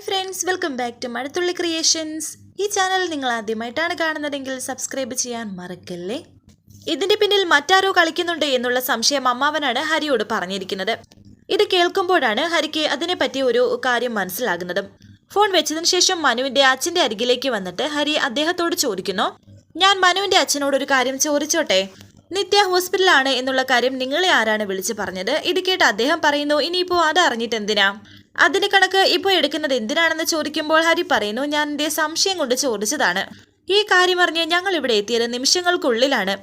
Hi friends welcome back to Mazhathulli creations ഈ channel നിങ്ങൾ ആദ്യമായിട്ടാണ് കാണുന്നതെങ്കിൽ സബ്സ്ക്രൈബ് ചെയ്യാൻ മറക്കല്ലേ? ഇതിന്റെ പിന്നിൽ മറ്റാരോ കളിക്കുന്നുണ്ട് എന്നുള്ള സംശയം അമ്മാവനാണ് ഹരിയോട് പറഞ്ഞിരിക്കുന്നത്. ഇത് കേൾക്കുമ്പോഴാണ് ഹരിക്ക് അതിനെപ്പറ്റി ഒരു കാര്യം മനസ്സിലാകുന്നത്. ഫോൺ വെച്ചതിന് ശേഷം മനുവിന്റെ അച്ഛന്റെ അരികിലേക്ക് വന്നിട്ട് ഹരി അദ്ദേഹത്തോട് ചോദിക്കുന്നു. ഞാൻ മനുവിന്റെ അച്ഛനോട് ഒരു കാര്യം ചോദിച്ചോട്ടെ? നിത്യ ഹോസ്പിറ്റലാണ് എന്നുള്ള കാര്യം നിങ്ങളെ ആരാണ് വിളിച്ചു പറഞ്ഞത്? ഇത് കേട്ട് അദ്ദേഹം പറയുന്നു ഇനിയിപ്പോ അത് അറിഞ്ഞിട്ട് എന്തിനാ? അതിന്റെ കണക്ക് ഇപ്പോൾ എടുക്കുന്നത് എന്തിനാണെന്ന് ചോദിക്കുമ്പോൾ ഹരി പറയുന്നു ഞാൻ എന്റെ സംശയം കൊണ്ട് ചോദിച്ചതാണ്. ഈ കാര്യം അറിഞ്ഞ് ഞങ്ങൾ ഇവിടെ എത്തിയത് നിമിഷങ്ങൾക്കുള്ളിലാണ്.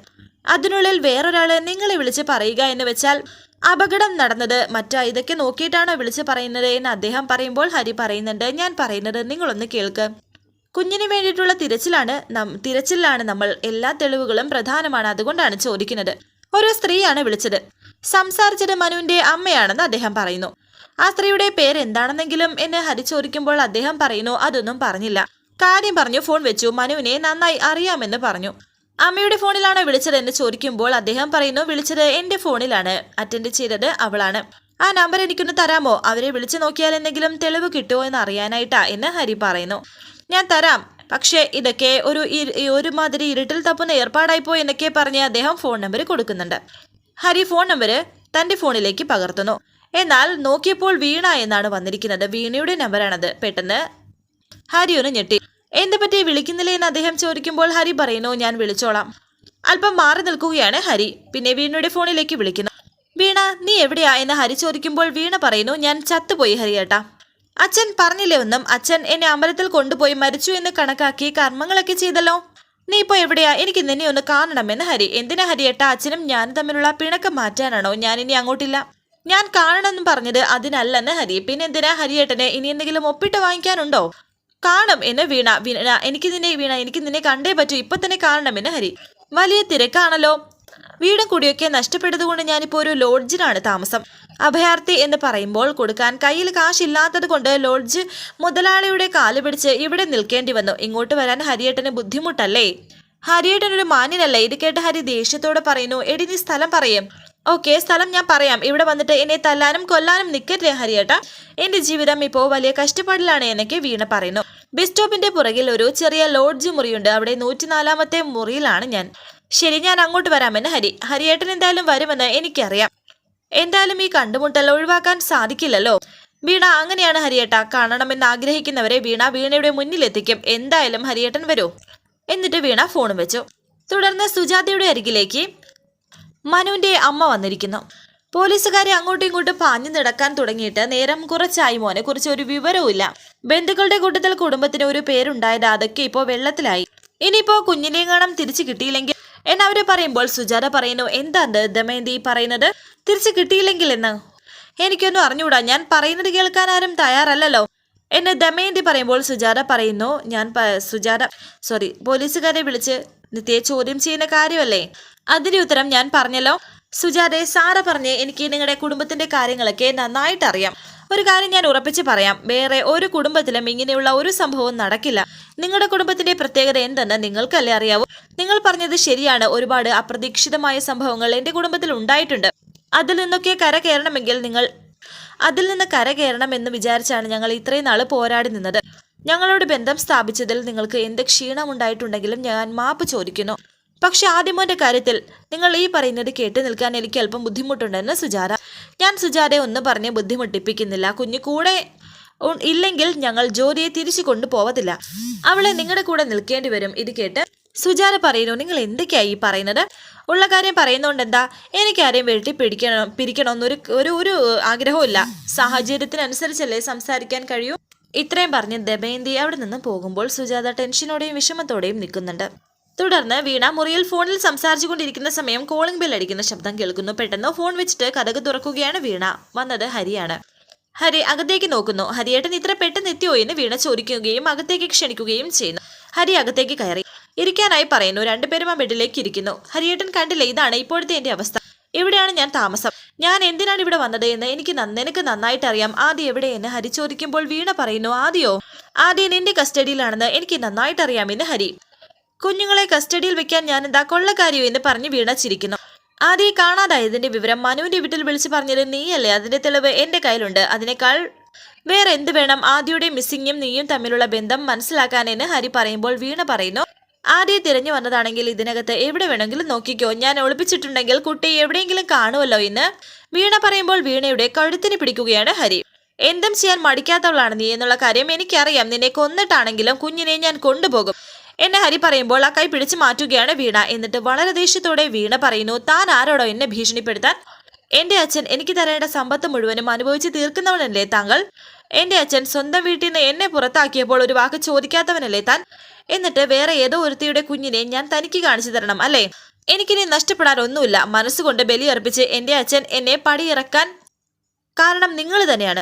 അതിനുള്ളിൽ വേറൊരാൾ നിങ്ങളെ വിളിച്ച് പറയുക എന്ന് വെച്ചാൽ അപകടം നടന്നത് മറ്റാ? ഇതൊക്കെ നോക്കിയിട്ടാണോ വിളിച്ച് പറയുന്നത് എന്ന് അദ്ദേഹം പറയുമ്പോൾ ഹരി പറയുന്നുണ്ട് ഞാൻ പറയുന്നത് നിങ്ങളൊന്ന് കേൾക്ക്. കുഞ്ഞിന് വേണ്ടിയിട്ടുള്ള തിരച്ചിലാണ് തിരച്ചിലാണ് നമ്മൾ എല്ലാ തെളിവുകളും പ്രധാനമാണ് അതുകൊണ്ടാണ് ചോദിക്കുന്നത്. ഒരു സ്ത്രീയാണ് വിളിച്ചത്. സംസാരിച്ചത് മനുവിന്റെ അമ്മയാണെന്ന് അദ്ദേഹം പറയുന്നു. ആ സ്ത്രീയുടെ പേര് എന്താണെന്നെങ്കിലും എന്നെ ഹരി ചോദിക്കുമ്പോൾ അദ്ദേഹം പറയുന്നു അതൊന്നും പറഞ്ഞില്ല. കാര്യം പറഞ്ഞു ഫോൺ വെച്ചു. മനുവിനെ നന്നായി അറിയാമെന്ന് പറഞ്ഞു. അമ്മയുടെ ഫോണിലാണോ വിളിച്ചത് എന്ന് ചോദിക്കുമ്പോൾ അദ്ദേഹം പറയുന്നു വിളിച്ചത് എന്റെ ഫോണിലാണ്. അറ്റൻഡ് ചെയ്തത് അവളാണ്. ആ നമ്പർ എനിക്കൊന്ന് തരാമോ? അവരെ വിളിച്ചു നോക്കിയാൽ എന്തെങ്കിലും തെളിവ് കിട്ടുമോ എന്ന് അറിയാനായിട്ടാ എന്ന് ഹരി പറയുന്നു. ഞാൻ തരാം. പക്ഷേ ഇതൊക്കെ ഒരു ഒരുമാതിരി ഇരുട്ടിൽ തപ്പുന്ന ഏർപ്പാടായിപ്പോയി എന്നൊക്കെ പറഞ്ഞ് അദ്ദേഹം ഫോൺ നമ്പർ കൊടുക്കുന്നുണ്ട്. ഹരി ഫോൺ നമ്പർ തന്റെ ഫോണിലേക്ക് പകർത്തുന്നു. എന്നാൽ നോക്കിയപ്പോൾ വീണ എന്നാണ് വന്നിരിക്കുന്നത്. വീണയുടെ നമ്പറാണത്. പെട്ടെന്ന് ഹരി ഒന്ന് ഞെട്ടി. എന്ത് പറ്റി? വിളിക്കുന്നില്ലേ? എന്ന് അദ്ദേഹം ചോദിക്കുമ്പോൾ ഹരി പറയുന്നു ഞാൻ വിളിച്ചോളാം. അല്പം മാറി നിൽക്കുകയാണ് ഹരി. പിന്നെ വീണയുടെ ഫോണിലേക്ക് വിളിക്കുന്നു. വീണ നീ എവിടെയാ? എന്ന് ഹരി ചോദിക്കുമ്പോൾ വീണ പറയുന്നു ഞാൻ ചത്തുപോയി ഹരിയേട്ടാ. അച്ഛൻ പറഞ്ഞില്ലേ ഒന്നും? അച്ഛൻ എന്നെ അമരത്തിൽ കൊണ്ടുപോയി മരിച്ചു എന്ന് കണക്കാക്കി കർമ്മങ്ങളൊക്കെ ചെയ്തല്ലോ. നീ ഇപ്പോ എവിടെയാ? എനിക്ക് നിന്നെ ഒന്ന് കാണണമെന്ന് ഹരി. എന്തിനാ ഹരിയേട്ട അച്ഛനും ഞാനും തമ്മിലുള്ള പിണക്കം മാറ്റാനാണോ? ഞാൻ ഇനി അങ്ങോട്ടില്ല. ഞാൻ കാണണമെന്ന് പറഞ്ഞത് അതിനല്ലെന്ന് ഹരി. പിന്നെ എന്തിനാ ഹരിയേട്ടനെ ഇനി എന്തെങ്കിലും ഒപ്പിട്ട് വാങ്ങിക്കാനുണ്ടോ? കാണും എന്ന് വീണ. വീണ എനിക്ക് നിന്നെ വീണ എനിക്ക് നിന്നെ കണ്ടേ പറ്റൂ. ഇപ്പൊ തന്നെ കാണണം എന്ന് ഹരി. വലിയ തിരക്കാണല്ലോ. വീടും കുടിയൊക്കെ നഷ്ടപ്പെട്ടതുകൊണ്ട് ഞാനിപ്പോൾ ഒരു ലോഡ്ജിലാണ് താമസം. അഭയാർത്ഥി എന്ന് പറയുമ്പോൾ കൊടുക്കാൻ കയ്യിൽ കാശില്ലാത്തത് കൊണ്ട് ലോഡ്ജ് മുതലാളിയുടെ കാൽ പിടിച്ച് ഇവിടെ നിൽക്കേണ്ടി വന്നു. ഇങ്ങോട്ട് വരാൻ ഹരിയേട്ടന് ബുദ്ധിമുട്ടല്ലേ? ഹരിയേട്ടൻ ഒരു മാന്യനല്ലേ? ഇത് കേട്ട് ഹരി ദേഷ്യത്തോടെ പറയുന്നു എടി നീ സ്ഥലം പറയും. ഓക്കെ സ്ഥലം ഞാൻ പറയാം. ഇവിടെ വന്നിട്ട് എന്നെ തല്ലാനും കൊല്ലാനും നിൽക്കരുതേ ഹരിയേട്ട? എന്റെ ജീവിതം ഇപ്പോൾ വലിയ കഷ്ടപ്പാടിലാണ് എനിക്ക് വീണ പറയുന്നു. ബസ് സ്റ്റോപ്പിന്റെ പുറകിൽ ഒരു ചെറിയ ലോഡ്ജ് മുറിയുണ്ട്. അവിടെ നൂറ്റിനാലാമത്തെ മുറിയിലാണ് ഞാൻ. ശരി ഞാൻ അങ്ങോട്ട് വരാമെന്ന് ഹരി. ഹരിയേട്ടൻ എന്തായാലും വരുമെന്ന് എനിക്കറിയാം. എന്തായാലും ഈ കണ്ടുമുട്ടൽ ഒഴിവാക്കാൻ സാധിക്കില്ലല്ലോ. വീണ അങ്ങനെയാണ് ഹരിയേട്ട കാണണമെന്ന് ആഗ്രഹിക്കുന്നവരെ വീണ വീണയുടെ മുന്നിലെത്തിക്കും. എന്തായാലും ഹരിയേട്ടൻ വരൂ. എന്നിട്ട് വീണ ഫോണും വെച്ചു. തുടർന്ന് സുജാതയുടെ അരികിലേക്ക് മനുവിന്റെ അമ്മ വന്നിരിക്കുന്നു. പോലീസുകാരെ അങ്ങോട്ടും ഇങ്ങോട്ടും പാഞ്ഞു നടക്കാൻ തുടങ്ങിയിട്ട് നേരം കുറച്ചായി മോനെ. കുറിച്ച് ഒരു വിവരവുമില്ല ബന്ധുക്കളുടെ കൂട്ടത്തിൽ കുടുംബത്തിന് ഒരു പേരുണ്ടായത് അതൊക്കെ ഇപ്പോ വെള്ളത്തിലായി. ഇനിയിപ്പോ കുഞ്ഞിനെയും കാണാൻ തിരിച്ചു കിട്ടിയില്ലെങ്കിൽ എന്നവര് പറയുമ്പോൾ സുജാത പറയുന്നു എന്താണ് ദമയന്തി പറയുന്നത്? തിരിച്ചു കിട്ടിയില്ലെങ്കിൽ എന്ന്? എനിക്കൊന്നും അറിഞ്ഞുകൂടാ ഞാൻ പറയുന്നത് കേൾക്കാൻ ആരും തയ്യാറല്ലല്ലോ. എന്നെ ദമയന്തി പറയുമ്പോൾ സുജാത പറയുന്നു ഞാൻ സുജാത സോറി പോലീസുകാരെ വിളിച്ച് നിത്യയെ ചോദ്യം ചെയ്യുന്ന കാര്യമല്ലേ? അതിന്റെ ഉത്തരം ഞാൻ പറഞ്ഞല്ലോ. സുജാതെ സാറ പറഞ്ഞ് എനിക്ക് നിങ്ങളുടെ കുടുംബത്തിന്റെ കാര്യങ്ങളൊക്കെ നന്നായിട്ട് അറിയാം ഒരു കാര്യം ഞാൻ ഉറപ്പിച്ച് പറയാം. വേറെ ഒരു കുടുംബത്തിലും ഇങ്ങനെയുള്ള ഒരു സംഭവം നടക്കില്ല. നിങ്ങളുടെ കുടുംബത്തിന്റെ പ്രത്യേകത എന്തെന്ന് നിങ്ങൾക്കല്ലേ അറിയാവൂ? നിങ്ങൾ പറഞ്ഞത് ശരിയാണ്. ഒരുപാട് അപ്രതീക്ഷിതമായ സംഭവങ്ങൾ എന്റെ കുടുംബത്തിൽ ഉണ്ടായിട്ടുണ്ട്. അതിൽ നിന്നൊക്കെ കര കയറണമെങ്കിൽ നിങ്ങൾ അതിൽ നിന്ന് കര കയറണമെന്ന് വിചാരിച്ചാണ് ഞങ്ങൾ ഇത്രയും നാൾ പോരാടി നിന്നത്. ഞങ്ങളോട് ബന്ധം സ്ഥാപിച്ചതിൽ നിങ്ങൾക്ക് എന്ത് ക്ഷീണമുണ്ടായിട്ടുണ്ടെങ്കിലും ഞാൻ മാപ്പ് ചോദിക്കുന്നു. പക്ഷെ ആദ്യമോന്റെ കാര്യത്തിൽ നിങ്ങൾ ഈ പറയുന്നത് കേട്ട് നിൽക്കാൻ എനിക്ക് അല്പം ബുദ്ധിമുട്ടുണ്ടെന്ന് സുജാത. ഞാൻ സുജാതയെ ഒന്ന് പറഞ്ഞ് ബുദ്ധിമുട്ടിപ്പിക്കുന്നില്ല. കുഞ്ഞു കൂടെ ഇല്ലെങ്കിൽ ഞങ്ങൾ ജോലിയെ തിരിച്ചു കൊണ്ടുപോവത്തില്ല. അവളെ നിങ്ങളുടെ കൂടെ നിൽക്കേണ്ടി വരും. ഇത് കേട്ട് സുജാത പറയുന്നു നിങ്ങൾ എന്തൊക്കെയായി പറയുന്നത്? ഉള്ള കാര്യം പറയുന്നോണ്ട് എന്താ എനിക്കാരെയും വെട്ടി പിടിക്കണം പിരിക്കണമെന്നൊരു ഒരു ഒരു ആഗ്രഹവും ഇല്ല. സാഹചര്യത്തിനനുസരിച്ചല്ലേ സംസാരിക്കാൻ കഴിയൂ? ഇത്രയും പറഞ്ഞ് ദമയന്തി അവിടെ നിന്ന് പോകുമ്പോൾ സുജാത ടെൻഷനോടെയും വിഷമത്തോടെയും നിൽക്കുന്നുണ്ട്. തുടർന്ന് വീണ മുറിയിൽ ഫോണിൽ സംസാരിച്ചുകൊണ്ടിരിക്കുന്ന സമയം കോളിംഗ് ബെൽ അടിക്കുന്ന ശബ്ദം കേൾക്കുന്നു. പെട്ടെന്ന് ഫോൺ വെച്ചിട്ട് കഥക് തുറക്കുകയാണ് വീണ. വന്നത് ഹരിയാണ്. ഹരി അകത്തേക്ക് നോക്കുന്നു. ഹരിയേട്ടൻ ഇത്ര പെട്ടെന്ന് എത്തിയോ എന്ന് വീണ ചോദിക്കുകയും അകത്തേക്ക് ക്ഷണിക്കുകയും ചെയ്യുന്നു. ഹരി അകത്തേക്ക് കയറി. ഇരിക്കാനായി പറയുന്നു. രണ്ടുപേരും ആ ബെഡിലേക്ക് ഇരിക്കുന്നു. ഹരിയേട്ടൻ കണ്ടില്ല? ഇതാണ് ഇപ്പോഴത്തെ എന്റെ അവസ്ഥ. ഇവിടെയാണ് ഞാൻ താമസം? ഞാൻ എന്തിനാണ് ഇവിടെ വന്നത് എന്ന് എനിക്ക് നിനക്ക് നന്നായിട്ട് അറിയാം. ആദ്യം എവിടെയെന്ന് ഹരി ചോദിക്കുമ്പോൾ വീണ പറയുന്നു. ആദ്യോ? ആദ്യം നിന്റെ കസ്റ്റഡിയിലാണെന്ന് എനിക്ക് നന്നായിട്ട് അറിയാമെന്ന് ഹരി കുഞ്ഞുങ്ങളെ കസ്റ്റഡിയിൽ വെക്കാൻ ഞാൻ എന്താ കൊള്ളക്കാരിയോ എന്ന് പറഞ്ഞ് വീണ ചിരിക്കുന്നു ആദ്യം കാണാതായതിന്റെ വിവരം മനുവിന്റെ വീട്ടിൽ വിളിച്ചു പറഞ്ഞത് നീയല്ലേ? അതിന്റെ തെളിവ് എന്റെ കയ്യിലുണ്ട്. അതിനേക്കാൾ വേറെ എന്ത് വേണം? ആദ്യയുടെ മിസ്സിങ്ങും നീയും തമ്മിലുള്ള ബന്ധം മനസ്സിലാക്കാനെന്ന് ഹരി പറയുമ്പോൾ വീണ പറയുന്നു ആദ്യം തിരഞ്ഞു വന്നതാണെങ്കിൽ ഇതിനകത്ത് എവിടെ വേണമെങ്കിലും നോക്കിക്കോ. ഞാൻ ഒളിപ്പിച്ചിട്ടുണ്ടെങ്കിൽ കുട്ടി എവിടെയെങ്കിലും കാണുമല്ലോ എന്ന് വീണ പറയുമ്പോൾ വീണയുടെ കഴുത്തിന് പിടിക്കുകയാണ് ഹരി. എന്തും ചെയ്യാൻ മടിക്കാത്തവളാണ് നീ എന്നുള്ള കാര്യം എനിക്കറിയാം. നിന്നെ കൊന്നിട്ടാണെങ്കിലും കുഞ്ഞിനെ ഞാൻ കൊണ്ടുപോകും. എന്നെ ഹരി പറയുമ്പോൾ ആ കൈ പിടിച്ചു മാറ്റുകയാണ് വീണ. എന്നിട്ട് വളരെ ദേഷ്യത്തോടെ വീണ പറയുന്നു താൻ ആരോടോ എന്നെ ഭീഷണിപ്പെടുത്താൻ? എന്റെ അച്ഛൻ എനിക്ക് തരേണ്ട സമ്പത്ത് മുഴുവനും അനുഭവിച്ച് തീർക്കുന്നവനല്ലേ താങ്കൾ? എന്റെ അച്ഛൻ സ്വന്തം വീട്ടിൽ നിന്ന് എന്നെ പുറത്താക്കിയപ്പോൾ ഒരു വാക്ക് ചോദിക്കാത്തവനല്ലേ താൻ? എന്നിട്ട് വേറെ ഏതോ ഒരുത്തിയുടെ കുഞ്ഞിനെ ഞാൻ തനിക്ക് കാണിച്ചു തരണം അല്ലേ? എനിക്കിനി നഷ്ടപ്പെടാൻ ഒന്നുമില്ല. മനസ്സുകൊണ്ട് ബലിയർപ്പിച്ച് എന്റെ അച്ഛൻ എന്നെ പടിയിറക്കാൻ കാരണം നിങ്ങൾ തന്നെയാണ്.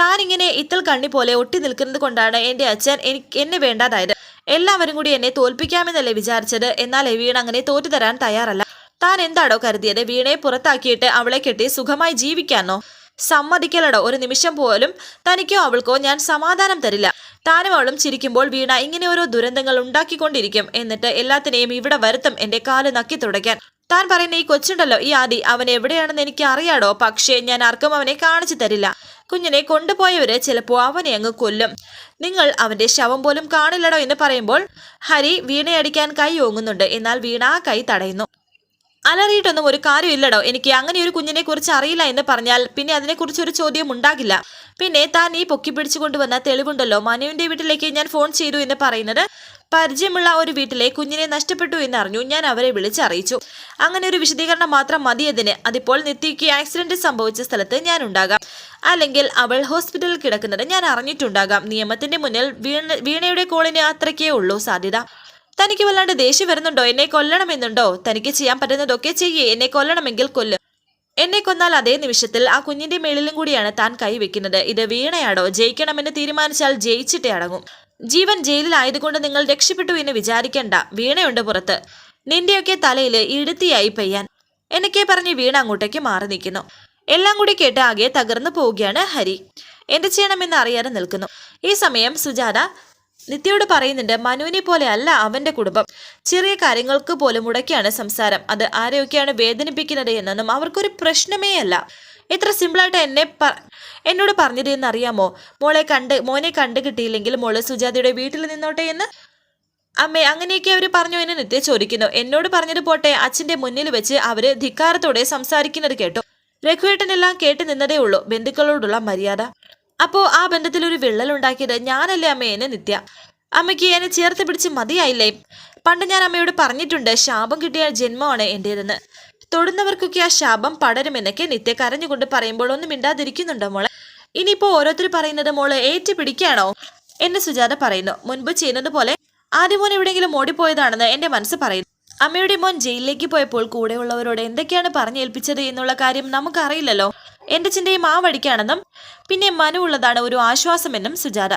താൻ ഇങ്ങനെ ഇത്തൽ കണ്ണി പോലെ ഒട്ടി നിൽക്കുന്നത് കൊണ്ടാണ് എന്റെ അച്ഛൻ എനിക്ക് എന്നെ വേണ്ടാതായത്. എല്ലാവരും കൂടി എന്നെ തോൽപ്പിക്കാമെന്നല്ലേ വിചാരിച്ചത്? എന്നാൽ വീണ അങ്ങനെ തോറ്റു തരാൻ തയ്യാറല്ല. താൻ എന്താടോ കരുതിയത്? വീണയെ പുറത്താക്കിയിട്ട് അവളെ കെട്ടി സുഖമായി ജീവിക്കാനോ സമ്മതിക്കലടോ? ഒരു നിമിഷം പോലും തനിക്കോ അവൾക്കോ ഞാൻ സമാധാനം തരില്ല. താനും അവളും ചിരിക്കുമ്പോൾ വീണ ഇങ്ങനെ ഓരോ ദുരന്തങ്ങൾ ഉണ്ടാക്കിക്കൊണ്ടിരിക്കും. എന്നിട്ട് എല്ലാത്തിനെയും ഇവിടെ വരുത്തും എന്റെ കാൽ നക്കി തുടയ്ക്കാൻ. താൻ പറയുന്ന ഈ കൊച്ചുണ്ടല്ലോ ഈ ആദി. അവൻ എവിടെയാണെന്ന് എനിക്ക് അറിയാടോ പക്ഷേ ഞാൻ ആർക്കും അവനെ കാണിച്ചു തരില്ല. കുഞ്ഞിനെ കൊണ്ടുപോയവര് ചിലപ്പോൾ അവനെ അങ്ങ് കൊല്ലും. നിങ്ങൾ അവന്റെ ശവം പോലും കാണില്ലടോ എന്ന് പറയുമ്പോൾ ഹരി വീണയടിക്കാൻ കൈ ഓങ്ങുന്നുണ്ട്. എന്നാൽ വീണ ആ കൈ തടയുന്നു. അലറിയിട്ടൊന്നും ഒരു കാര്യമില്ലടോ എനിക്ക് അങ്ങനെ ഒരു കുഞ്ഞിനെ കുറിച്ച് അറിയില്ല എന്ന് പറഞ്ഞാൽ പിന്നെ അതിനെക്കുറിച്ച് ഒരു ചോദ്യം ഉണ്ടാകില്ല. പിന്നെ താൻ ഈ പൊക്കി പിടിച്ചുകൊണ്ടുവന്ന തെളിവുണ്ടല്ലോ. മനുവിന്റെ വീട്ടിലേക്ക് ഞാൻ ഫോൺ ചെയ്തു എന്ന് പറയുന്നത് പരിചയമുള്ള ഒരു വീട്ടിലെ കുഞ്ഞിനെ നഷ്ടപ്പെട്ടു എന്ന് അറിഞ്ഞു ഞാൻ അവരെ വിളിച്ചറിയിച്ചു അങ്ങനെ ഒരു വിശദീകരണം മാത്രം മതിയതിന് അതിപ്പോൾ നിത്യയ്ക്ക് ആക്സിഡന്റ് സംഭവിച്ച സ്ഥലത്ത് ഞാൻ ഉണ്ടാകാം. അല്ലെങ്കിൽ അവൾ ഹോസ്പിറ്റലിൽ കിടക്കുന്നത് ഞാൻ അറിഞ്ഞിട്ടുണ്ടാകാം. നിയമത്തിന്റെ മുന്നിൽ വീണ വീണയുടെ കോളിന് അത്രയ്ക്കേ ഉള്ളൂ സാധ്യത. തനിക്ക് വല്ലാണ്ട് ദേഷ്യം വരുന്നുണ്ടോ? എന്നെ കൊല്ലണമെന്നുണ്ടോ? തനിക്ക് ചെയ്യാൻ പറ്റുന്നതൊക്കെ ചെയ്യേ. എന്നെ കൊല്ലണമെങ്കിൽ കൊല്ലും. എന്നെ കൊന്നാൽ അതേ നിമിഷത്തിൽ ആ കുഞ്ഞിന്റെ മേളിലും കൂടിയാണ് താൻ കൈവെക്കുന്നത് ഇത് വീണയാടോ ജയിക്കണമെന്ന് തീരുമാനിച്ചാൽ ജയിച്ചിട്ടേ അടങ്ങും. ജീവൻ ജയിലിലായതുകൊണ്ട് നിങ്ങൾ രക്ഷപ്പെട്ടു എന്ന് വിചാരിക്കേണ്ട. വീണയുണ്ട് പുറത്ത്. നിന്റെയൊക്കെ തലയിൽ ഇടുത്തിയായി പെയ്യാൻ. എന്നൊക്കെ പറഞ്ഞ് വീണ അങ്ങോട്ടേക്ക് മാറി നിൽക്കുന്നു. എല്ലാം കൂടി കേട്ട് ആകെ തകർന്നു പോവുകയാണ് ഹരി. എന്ത് ചെയ്യണമെന്ന് അറിയാതെ നിൽക്കുന്നു. ഈ സമയം സുജാത നിത്യയോട് പറയുന്നുണ്ട് മനുവിനെ പോലെ അല്ല അവന്റെ കുടുംബം. ചെറിയ കാര്യങ്ങൾക്ക് പോലും മുടക്കിയാണ് സംസാരം. അത് ആരെയൊക്കെയാണ് വേദനിപ്പിക്കുന്നത് എന്നൊന്നും അവർക്കൊരു പ്രശ്നമേ അല്ല. എത്ര സിമ്പിളായിട്ട് എന്നെ എന്നോട് പറഞ്ഞത് എന്ന് അറിയാമോ മോളെ കണ്ട് മോനെ കണ്ടു കിട്ടിയില്ലെങ്കിൽ മോൾ സുജാതയുടെ വീട്ടിൽ നിന്നോട്ടെ എന്ന്? അമ്മ അങ്ങനെയൊക്കെ അവർ പറഞ്ഞു എന്ന് നിത്യ ചോദിക്കുന്നു. എന്നോട് പറഞ്ഞത് പോട്ടെ. അച്ഛന്റെ മുന്നിൽ വെച്ച് അവർ ധിക്കാരത്തോടെ സംസാരിക്കുന്നത് കേട്ടു. രഘുവേട്ടനെല്ലാം കേട്ട് നിന്നതേ ഉള്ളൂ. ബന്ധുക്കളോടുള്ള മര്യാദ. അപ്പോ ആ ബന്ധത്തിൽ ഒരു വിള്ളൽ ഉണ്ടാക്കിയത് ഞാനല്ലേ അമ്മ എന്നെ നിത്യ? അമ്മയ്ക്ക് എന്നെ ചേർത്ത് പിടിച്ച് മതിയായില്ലേ? പണ്ട് ഞാൻ അമ്മയോട് പറഞ്ഞിട്ടുണ്ട് ശാപം കിട്ടിയ ജന്മമാണ് എന്റേതെന്ന്. തൊടുന്നവർക്കൊക്കെ ആ ശാപം പടരുമെന്നൊക്കെ നിത്യ കരഞ്ഞുകൊണ്ട് പറയുമ്പോൾ ഒന്നും മിണ്ടാതിരിക്കുന്നുണ്ടോ മോളെ? ഇനിയിപ്പോ ഓരോരുത്തർ പറയുന്നത് മോൾ ഏറ്റു പിടിക്കാണോ എന്ന് സുജാത പറയുന്നു. മുൻപ് ചെയ്യുന്നത് പോലെ ആദ്യം മോൻ എവിടെയെങ്കിലും ഓടിപ്പോയതാണെന്ന് എന്റെ മനസ്സ് പറയുന്നു. അമ്മയുടെ മോൻ ജയിലിലേക്ക് പോയപ്പോൾ കൂടെയുള്ളവരോട് എന്തൊക്കെയാണ് പറഞ്ഞേൽപ്പിച്ചത് എന്നുള്ള കാര്യം നമുക്കറിയില്ലല്ലോ. എന്റെ ചിന്തയും ആ വഴിക്കാണെന്നും പിന്നെ മനു ഉള്ളതാണ് ഒരു ആശ്വാസമെന്നും സുജാത.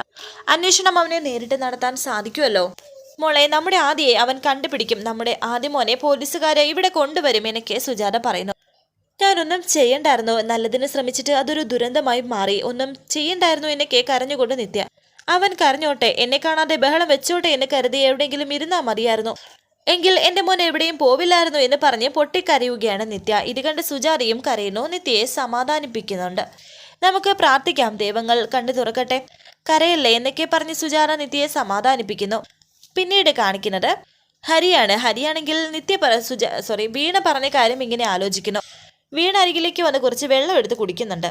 അന്വേഷണം അവനെ നേരിട്ട് നടത്താൻ സാധിക്കുമല്ലോ. മോളെ നമ്മുടെ ആദ്യയെ അവൻ കണ്ടുപിടിക്കും. നമ്മുടെ ആദ്യ മോനെ പോലീസുകാരെ ഇവിടെ കൊണ്ടുവരും എനിക്ക് സുജാത പറയുന്നു. ഞാനൊന്നും ചെയ്യണ്ടായിരുന്നു. നല്ലതിന് ശ്രമിച്ചിട്ട് അതൊരു ദുരന്തമായി മാറി. ഒന്നും ചെയ്യണ്ടായിരുന്നു എന്നൊക്കെ കരഞ്ഞുകൊണ്ട് നിത്യ. അവൻ കരഞ്ഞോട്ടെ എന്നെ കാണാതെ ബഹളം വെച്ചോട്ടെ എന്ന് കരുതി എവിടെയെങ്കിലും ഇരുന്നാ മതിയായിരുന്നു. എങ്കിൽ എന്റെ മോൻ എവിടെയും പോവില്ലായിരുന്നു എന്ന് പറഞ്ഞ് പൊട്ടിക്കരയുകയാണ് നിത്യ. ഇത് കണ്ട് സുജാതയും കരയുന്നു. നിത്യയെ സമാധാനിപ്പിക്കുന്നുണ്ട്. നമുക്ക് പ്രാർത്ഥിക്കാം. ദൈവങ്ങൾ കണ്ടു തുറക്കട്ടെ. കരയല്ലേ എന്നൊക്കെ പറഞ്ഞ് സുജാത നിത്യയെ സമാധാനിപ്പിക്കുന്നു. പിന്നീട് കാണിക്കുന്നത് ഹരിയാണ്. ഹരിയാണെങ്കിൽ നിത്യ പറ സുജ സോറി വീണ പറഞ്ഞ കാര്യം ഇങ്ങനെ ആലോചിക്കുന്നു. വീണ അരികിലേക്ക് വന്ന് കുറച്ച് വെള്ളം എടുത്ത് കുടിക്കുന്നുണ്ട്.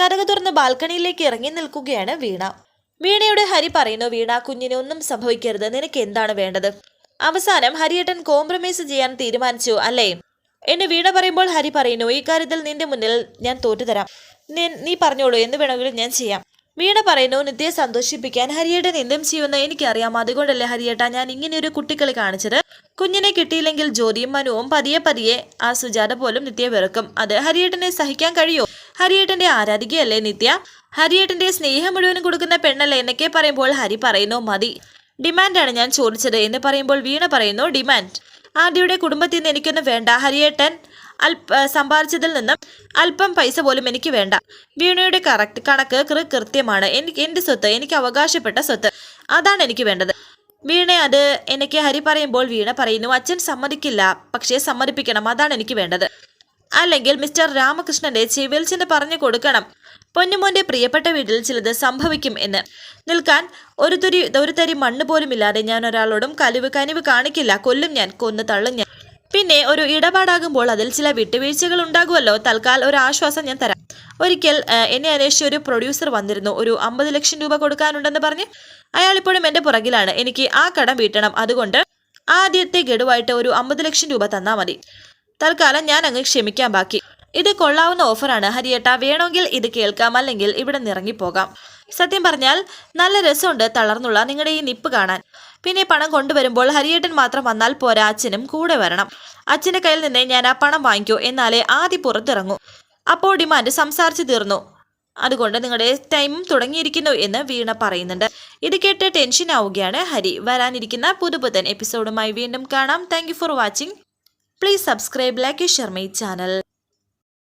കഥക തുറന്ന് ബാൽക്കണിയിലേക്ക് ഇറങ്ങി നിൽക്കുകയാണ് വീണ. വീണയോട് ഹരി പറയുന്നു വീണ കുഞ്ഞിനെ ഒന്നും സംഭവിക്കരുത്. നിനക്ക് എന്താണ് വേണ്ടത്? അവസാനം ഹരിയേട്ടൻ കോംപ്രമൈസ് ചെയ്യാൻ തീരുമാനിച്ചു അല്ലേ? എന്നെ വീണ പറയുമ്പോൾ ഹരി പറയുന്നു ഈ കാര്യത്തിൽ നിന്റെ മുന്നിൽ ഞാൻ തോറ്റുതരാം നീ- പറഞ്ഞോളൂ എന്ത് വേണമെങ്കിലും ഞാൻ ചെയ്യാം. വീണ പറയുന്നു നിത്യയെ സന്തോഷിപ്പിക്കാൻ ഹരിയേട്ടൻ എന്തും ചെയ്യുമെന്ന് എനിക്കറിയാം. അതുകൊണ്ടല്ലേ ഹരിയേട്ട ഞാൻ ഇങ്ങനെ ഒരു കുട്ടികളി കാണിച്ചത്. കുഞ്ഞിനെ കിട്ടിയില്ലെങ്കിൽ ജ്യോതിയും മനുവും പതിയെ പതിയെ ആ സുജാത പോലും നിത്യയെ വെറുക്കും. അത് ഹരിയേട്ടനെ സഹിക്കാൻ കഴിയോ? ഹരിയേട്ടന്റെ ആരാധികയല്ലേ നിത്യ? ഹരിയേട്ടന്റെ സ്നേഹം മുഴുവനും കൊടുക്കുന്ന പെണ്ണല്ലേ എന്നൊക്കെ പറയുമ്പോൾ ഹരി പറയുന്നു മതി. ഡിമാൻഡാണ് ഞാൻ ചോദിച്ചത് എന്ന് പറയുമ്പോൾ വീണ പറയുന്നു ഡിമാൻഡ്. ആദ്യയുടെ കുടുംബത്തിൽ നിന്ന് എനിക്കൊന്നും വേണ്ട. ഹരിയേട്ടൻ അല്പ സമ്പാദിച്ചതിൽ നിന്നും അല്പം പൈസ പോലും എനിക്ക് വേണ്ട. വീണയുടെ കറക്റ്റ് കണക്ക് കൃ കൃത്യമാണ്. എനിക്ക് എന്റെ സ്വത്ത് എനിക്ക് അവകാശപ്പെട്ട സ്വത്ത് അതാണ് എനിക്ക് വേണ്ടത്. വീണ അത് എനിക്ക് ഹരി പറയുമ്പോൾ വീണ പറയുന്നു അച്ഛൻ സമ്മതിക്കില്ല. പക്ഷേ സമ്മതിപ്പിക്കണം. അതാണ് എനിക്ക് വേണ്ടത്. അല്ലെങ്കിൽ മിസ്റ്റർ രാമകൃഷ്ണന്റെ ചെവിൽച്ചിന് പറഞ്ഞു കൊടുക്കണം. പൊന്നുമോന്റെ പ്രിയപ്പെട്ട വീട്ടിൽ ചിലത് സംഭവിക്കും എന്ന്. നിൽക്കാൻ ഒരു തുരി ഒരു തരി മണ്ണ് പോലും ഇല്ലാതെ ഞാൻ ഒരാളോടും കലിവ് കനിവ് കാണിക്കില്ല. കൊല്ലും ഞാൻ കൊന്നു തള്ളും ഞാൻ. പിന്നെ ഒരു ഇടപാടാകുമ്പോൾ അതിൽ ചില വിട്ടുവീഴ്ചകൾ ഉണ്ടാകുമല്ലോ. തൽക്കാൽ ഒരു ആശ്വാസം ഞാൻ തരാം. ഒരിക്കൽ എന്നെ അന്വേഷിച്ച ഒരു പ്രൊഡ്യൂസർ വന്നിരുന്നു. ഒരു അമ്പത് ലക്ഷം രൂപ കൊടുക്കാനുണ്ടെന്ന് പറഞ്ഞ് അയാൾ ഇപ്പോഴും എന്റെ പുറകിലാണ്. എനിക്ക് ആ കടം വീട്ടണം. അതുകൊണ്ട് ആദ്യത്തെ ഗഡുവായിട്ട് ഒരു അമ്പത് ലക്ഷം രൂപ തന്നാൽ മതി. തൽക്കാലം ഞാൻ അങ്ങ് ക്ഷമിക്കാൻ ബാക്കി. ഇത് കൊള്ളാവുന്ന ഓഫറാണ്. ഹരിയേട്ട വേണമെങ്കിൽ ഇത് കേൾക്കാം അല്ലെങ്കിൽ ഇവിടെ നിറങ്ങിപ്പോകാം സത്യം പറഞ്ഞാൽ നല്ല രസമുണ്ട് തളർന്നുള്ള നിങ്ങളുടെ ഈ നിപ്പ് കാണാൻ. പിന്നെ പണം കൊണ്ടുവരുമ്പോൾ ഹരിയേട്ടൻ മാത്രം വന്നാൽ പോരാ അച്ഛനും കൂടെ വരണം. അച്ഛന്റെ കയ്യിൽ നിന്നേ ഞാൻ ആ പണം വാങ്ങിക്കൂ എന്നാലേ ആദ്യം പുറത്തിറങ്ങൂ. അപ്പോൾ ഡിമാൻഡ് സംസാരിച്ചു തീർന്നു. അതുകൊണ്ട് നിങ്ങളുടെ ടൈമും തുടങ്ങിയിരിക്കുന്നു എന്ന് വീണ പറയുന്നുണ്ട്. ഇത് കേട്ട് ടെൻഷൻ ആവുകയാണ് ഹരി. വരാനിരിക്കുന്ന പുതുപുത്തൻ എപ്പിസോഡുമായി വീണ്ടും കാണാം. Thank for watching. Please subscribe like share my channel